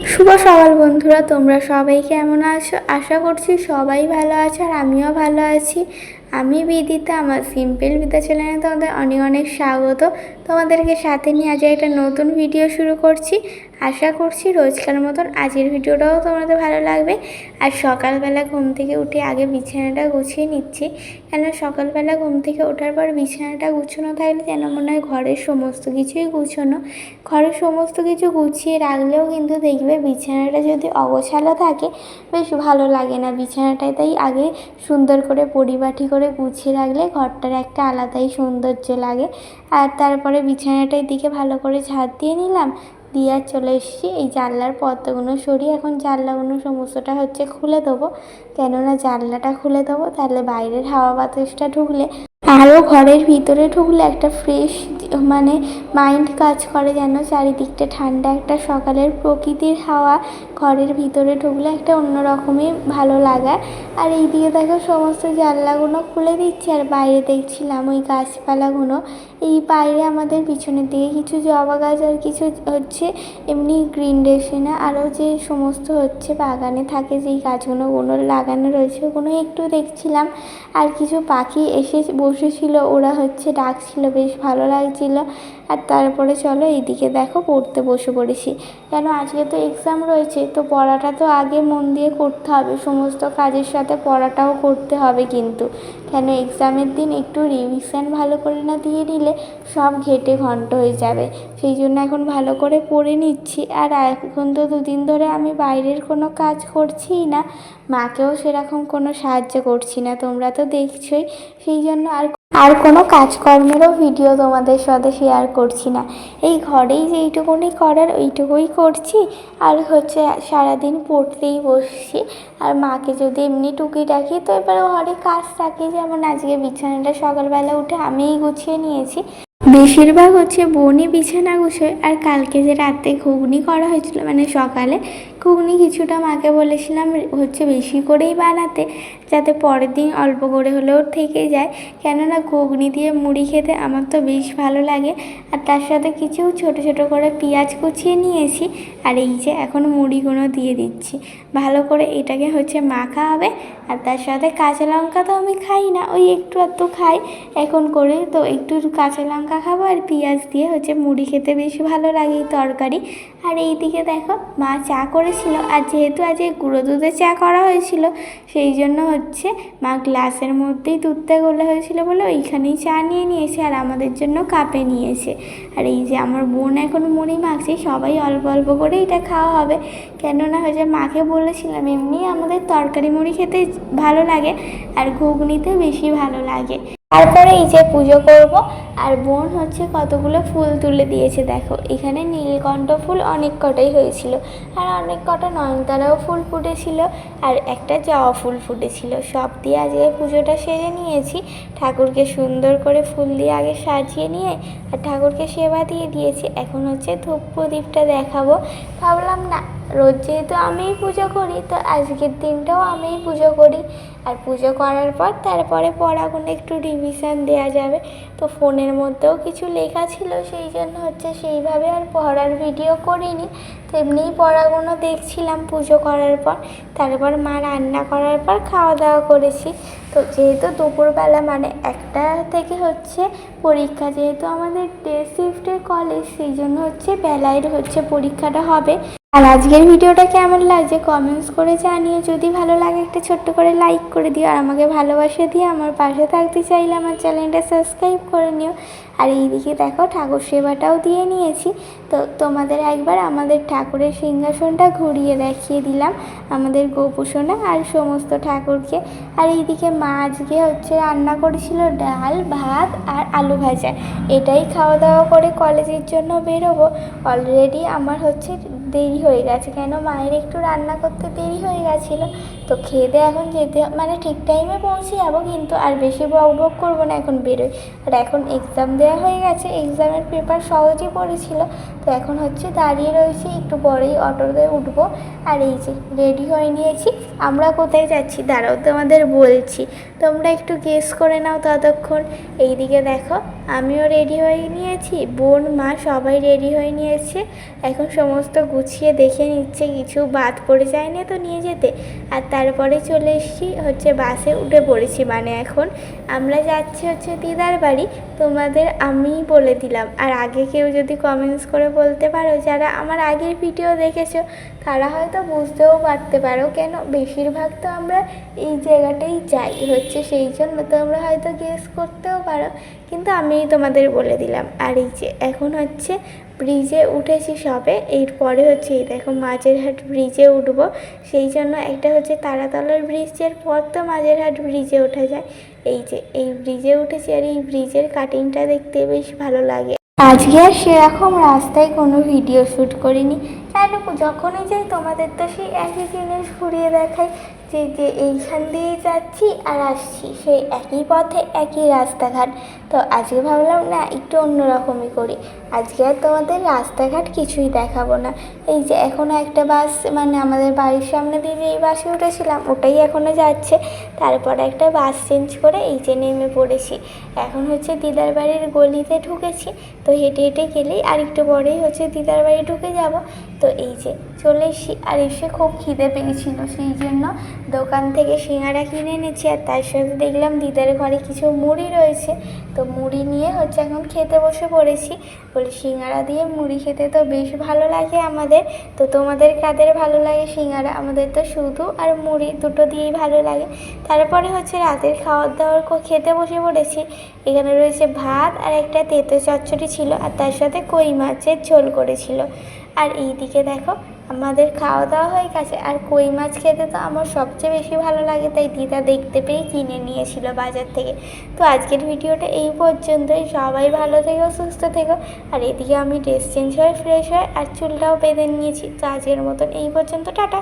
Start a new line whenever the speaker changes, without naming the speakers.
শুভ সকাল বন্ধুরা, তোমরা সবাই কেমন আছো? আশা করছি সবাই ভালো আছো আর আমিও ভালো আছি। আমি বিদিতা, আমার সিম্পল বিদ্যা চ্যানেলে তোমাদের অনেক অনেক স্বাগত। তোমাদেরকে সাথে নিয়ে আজ একটা নতুন ভিডিও শুরু করছি। আশা করছি রোজকার মতন আজকের ভিডিওটাও তোমাদের ভালো লাগবে। আর সকালবেলা ঘুম থেকে উঠে আগে বিছানাটা গুছিয়ে নিচ্ছি। কেন সকালবেলা ঘুম থেকে ওঠার পর বিছানাটা গুছানো থাকলে যেন মনে হয় ঘরের সমস্ত কিছুই গুছানো। ঘরের সমস্ত কিছু গুছিয়ে রাখলেও কিন্তু দেখবে বিছানাটা যদি অগোছালো থাকে, বেশ ভালো লাগে না। বিছানাটায় তাই আগে সুন্দর করে পরিপাটি করে গুছিয়ে রাখলে ঘরটার একটা আলাদাই সৌন্দর্য লাগে। আর তারপরে বিছানাটার দিকে ভালো করে ঝাড় দিয়ে নিলাম। দিয়ে আর চলে এসেছি। এই জানলার পর্দাগুলো সরিয়ে এখন জানলাগুলো সমস্তটা হচ্ছে খুলে দেবো। কেননা জানলাটা খুলে দেবো, তাহলে বাইরের হাওয়া বাতাসটা ঢুকলে আরও ঘরের ভিতরে ঢুকলে একটা ফ্রেশ মানে মাইন্ড কাজ করে যেন চারিদিকটা ঠান্ডা। একটা সকালের প্রকৃতির হাওয়া ঘরের ভিতরে ঢুকলে একটা অন্যরকমই ভালো লাগা। আর এইদিকে দেখো সমস্ত জানলাগুলো খুলে দিচ্ছি আর বাইরে দেখছিলাম ওই গাছপালাগুলো। এই বাইরে আমাদের পিছনের দিকে কিছু জবা গাছ আর কিছু হচ্ছে, এমনি গ্রিন ডেসিনা আরও যে সমস্ত হচ্ছে বাগানে থাকে যেই গাছগুলো, ওগুলো লাগানো রয়েছে, ওগুলো একটু দেখছিলাম। আর কিছু পাখি এসে বসেছিল, ওরা হচ্ছে ডাকছিল, বেশ ভালো লাগছিল আর তারপরে চলো এইদিকে দেখো পড়তে বসে পড়েছি। কেন আজকে তো এক্সাম রয়েছে, তো পড়াটা তো আগে মন দিয়ে করতে হবে। সমস্ত কাজের সাথে পড়াটাও করতে হবে কিন্তু। কেন এক্সামের দিন একটু রিভিশন ভালো করে না দিয়ে নিলে সব ঘেটে ঘন্ট হয়ে যাবে। সেই জন্য এখন ভালো করে পড়ে নিচ্ছি। আর এখন তো দুদিন ধরে আমি বাইরের কোনো কাজ করছিই না। মাকেও সেরকম কোনো সাহায্য করছি না। তোমরা তো দেখছোই। সেই জন্য আর আর কোনো কাজকর্মেরও ভিডিও তোমাদের সাথে শেয়ার করছি না। এই ঘরেই যেইটুকুনি করার, ওইটুকুই করছি। আর হচ্ছে সারাদিন পড়তেই বসছি। আর মাকে যদি এমনি টুকি টুকিটাকি তো এবার ঘরে কাজ থাকে। যেমন আজকে বিছানাটা সকালবেলা উঠে আমিই গুছিয়ে নিয়েছি। বেশিরভাগ হচ্ছে বনি বিছানা গুছোয়। আর কালকে যে রাতে ঘুগনি করা হয়েছিল মানে সকালে ঘুগনি কিছুটা মাকে বলেছিলাম, হচ্ছে বেশি করেই বানাতে, যাতে পরের দিন অল্প করে হলেও থেকে যায়। কেননা ঘুগনি দিয়ে মুড়ি খেতে আমার তো বেশ ভালো লাগে। আর তার সাথে কিছু ছোট ছোট করে পেঁয়াজ কুচিয়ে নিয়েছি। আর এই যে এখন মুড়িগুলো দিয়ে দিচ্ছি। ভালো করে এটাকে হচ্ছে মাখা হবে। আর তার সাথে কাঁচা লঙ্কা তো আমি খাই না, ওই একটু একটু খাই। এখন করে তো একটু কাঁচা লঙ্কা খাব আর পেঁয়াজ দিয়ে হচ্ছে মুড়ি খেতে বেশ ভালো লাগে এই তরকারি। আর এইদিকে দেখো, মা চা করেছিল। আর যেহেতু আজকে গুঁড়ো দুধে চা করা হয়েছিল, সেই জন্য হচ্ছে মা গ্লাসের মধ্যেই দুধটা গোলা হয়েছিল বলে ওইখানেই চা নিয়ে নিয়েছে আর আমাদের জন্য কাপে নিয়েছে। আর এই যে আমার বোন এখন মুড়ি মাখছে, সবাই অল্প অল্প করে এটা খাওয়া হবে। কেননা হচ্ছে মাকে বলেছিলাম, এমনি আমাদের তরকারি মুড়ি খেতে ভালো লাগে আর ঘুগনিতে বেশি ভালো লাগে। তারপরে এই যে পুজো করব আর বোন হচ্ছে কতগুলো ফুল তুলে দিয়েছে, দেখো। এখানে নীলকণ্ঠ ফুল অনেক কটাই হয়েছিল। আর অনেক কটা নয়নতারাও ফুল ফুটেছিল আর একটা জবা ফুল ফুটেছিল। সব দিয়ে আজকে পুজোটা সেরে নিয়েছি। ঠাকুরকে সুন্দর করে ফুল দিয়ে আগে সাজিয়ে নিয়ে আর ঠাকুরকে সেবা দিয়ে দিয়েছি। এখন হচ্ছে ধূপ প্রদীপটা দেখাবো। ভাবলাম, না, রোজ যেহেতু আমিই পুজো করি, তো আজকের দিনটাও আমিই পুজো করি। আর পুজো করার পর তারপরে পড়াগুলো একটু রিভিশন দেওয়া যাবে। তো ফোনের মধ্যেও কিছু লেখা ছিল, সেই জন্য হচ্ছে সেইভাবে আর পড়ার ভিডিও করিনি। তো এমনিই পড়াগুলো দেখছিলাম পুজো করার পর, তারপর মা রান্না করার পর খাওয়া দাওয়া করেছি। তো যেহেতু দুপুরবেলা মানে একটা থেকে হচ্ছে পরীক্ষা, যেহেতু আমাদের ডে শিফটের কলেজ সেই জন্য হচ্ছে বেলায় হচ্ছে পরীক্ষাটা হবে। আর আজকের ভিডিওটা কেমন লাগছে কমেন্টস করে জানিও। যদি ভালো লাগে একটা ছোট্ট করে লাইক করে দিও। আর আমাকে ভালোবাসা দিয়ে আমার পাশে থাকতে চাইলে আমার চ্যানেলটা সাবস্ক্রাইব করে নিও। আর এইদিকে দেখো ঠাকুর সেবাটাও দিয়ে নিয়েছি। তো তোমাদের একবার আমাদের ঠাকুরের সিংহাসনটা ঘুরিয়ে দেখিয়ে দিলাম। আমাদের গোপুসোনা আর সমস্ত ঠাকুরকে। আর এইদিকে মা আজকে হচ্ছে রান্না করেছিল ডাল, ভাত আর আলু ভাজা। এটাই খাওয়া দাওয়া করে কলেজের জন্য বেরোবো। অলরেডি আমার হচ্ছে দেরি হয়ে গেছে। কেন? মায়ের একটু রান্না করতে দেরি হয়ে গেছিল। তো খেয়ে দিয়ে এখন যেতে মানে ঠিক টাইমে পৌঁছে যাব কিন্তু আর বেশি বক বক করব না এখন বেরোই। আর এখন এক্সাম দেওয়া হয়ে গেছে এক্সামের পেপার সহজই পড়েছিল। তো এখন হচ্ছে দাঁড়িয়ে রয়েছি, একটু পরেই অটোতে উঠবো। আর এই যে রেডি হয়ে নিয়েছি, আমরা কোথায় যাচ্ছি? দাঁড়াও তোমাদের বলছি। তোমরা একটু গেস করে নাও ততক্ষণ। এইদিকে দেখো, আমিও রেডি হয়ে নিয়েছি, বোন, মা সবাই রেডি হয়ে নিয়েছে। এখন সমস্ত গুছিয়ে দেখে নিচ্ছে, কিছু বাদ পড়ে যায় না তো নিয়ে যেতে। আর তারপরে চলে এসেছি হচ্ছে বাসে উঠে পড়েছি। মানে এখন আমরা যাচ্ছি হচ্ছে দিদার বাড়ি। তোমাদের আমিই বলে দিলাম। আর আগে কেউ যদি কমেন্টস করে বলতে পারো, যারা আমার আগের ভিডিও দেখেছ, তারা হয়তো বুঝতেও পারতে পারো কেন বেশিরভাগ তো আমরা এই জায়গাটাই যাই হচ্ছে, সেই জন্য তোমরা হয়তো গেস করতেও পারো। কিন্তু আমি তোমাদের বলে দিলাম। আর এই যে এখন হচ্ছে ব্রিজে উঠেছি সবে, এরপরে হচ্ছে এই দেখো মাঝেরহাট ব্রিজে উঠব। সেই জন্য একটা হচ্ছে তারাতলার ব্রিজের পর তো মাঝেরহাট ব্রিজে ওঠা যায়। এই যে, এই ব্রিজে উঠেছি আর এই ব্রিজের কাটিংটা দেখতে বেশ ভালো লাগে। আজকে আর সেরকম রাস্তায় কোনো ভিডিও শ্যুট করিনি। কেন যখনই যাই তোমাদের তো সেই একই জিনিস ঘুরিয়ে দেখাই। যে যে এইখান দিয়েই যাচ্ছি আর আসছি। সেই একই পথে একই রাস্তাঘাট। তো আজকে ভাবলাম, না, একটু অন্যরকমই করি। আজকে আর তোমাদের রাস্তাঘাট কিছুই দেখাবো না। এই যে এখনও একটা বাস মানে আমাদের বাড়ির সামনে দিয়ে যে এই বাসে উঠেছিলাম, ওটাই এখনও যাচ্ছে। তারপর একটা বাস চেঞ্জ করে এই যে নেমে পড়েছি। এখন হচ্ছে দিদার বাড়ির গলিতে ঢুকেছি। তো হেঁটে হেঁটে গেলেই আর একটু পরেই হচ্ছে দিদার বাড়ি ঢুকে যাব। তো এই যে চলে এসি আর এসে খুব খিদে পেয়েছিল, সেই জন্য দোকান থেকে সিঙ্গারা কিনে এনেছি আর তার সাথে দেখলাম দিদার ঘরে কিছু মুড়ি রয়েছে। তো মুড়ি নিয়ে হচ্ছে এখন খেতে বসে পড়েছি। বলি, সিঙ্গারা দিয়ে মুড়ি খেতে তো বেশ ভালো লাগে আমাদের। তো তোমাদের কাদের ভালো লাগে সিঙ্গারা? আমাদের তো শুধু আর মুড়ি দুটো দিয়েই ভালো লাগে। তারপরে হচ্ছে রাতের খাওয়ার দাওয়ার খেতে বসে পড়েছি। এখানে রয়েছে ভাত আর একটা তেতো চচ্চড়ি ছিল আর তার সাথে কই মাছের ঝোল করেছিল। আর এইদিকে দেখো আমাদের খাওয়া দাওয়া হয়ে গেছে। আর কই মাছ খেতে তো আমার সবচেয়ে বেশি ভালো লাগে, তাই দিদা দেখতে পেয়ে কিনে নিয়েছিল বাজার থেকে। তো আজকের ভিডিওটা এই পর্যন্তই। সবাই ভালো থেকো, সুস্থ থেকো। আর এদিকে আমি ড্রেস চেঞ্জ হয়ে ফ্রেশ হয়ে আর চুলটাও বেঁধে নিয়েছি। তো আজকের মতন এই পর্যন্ত, টাটা।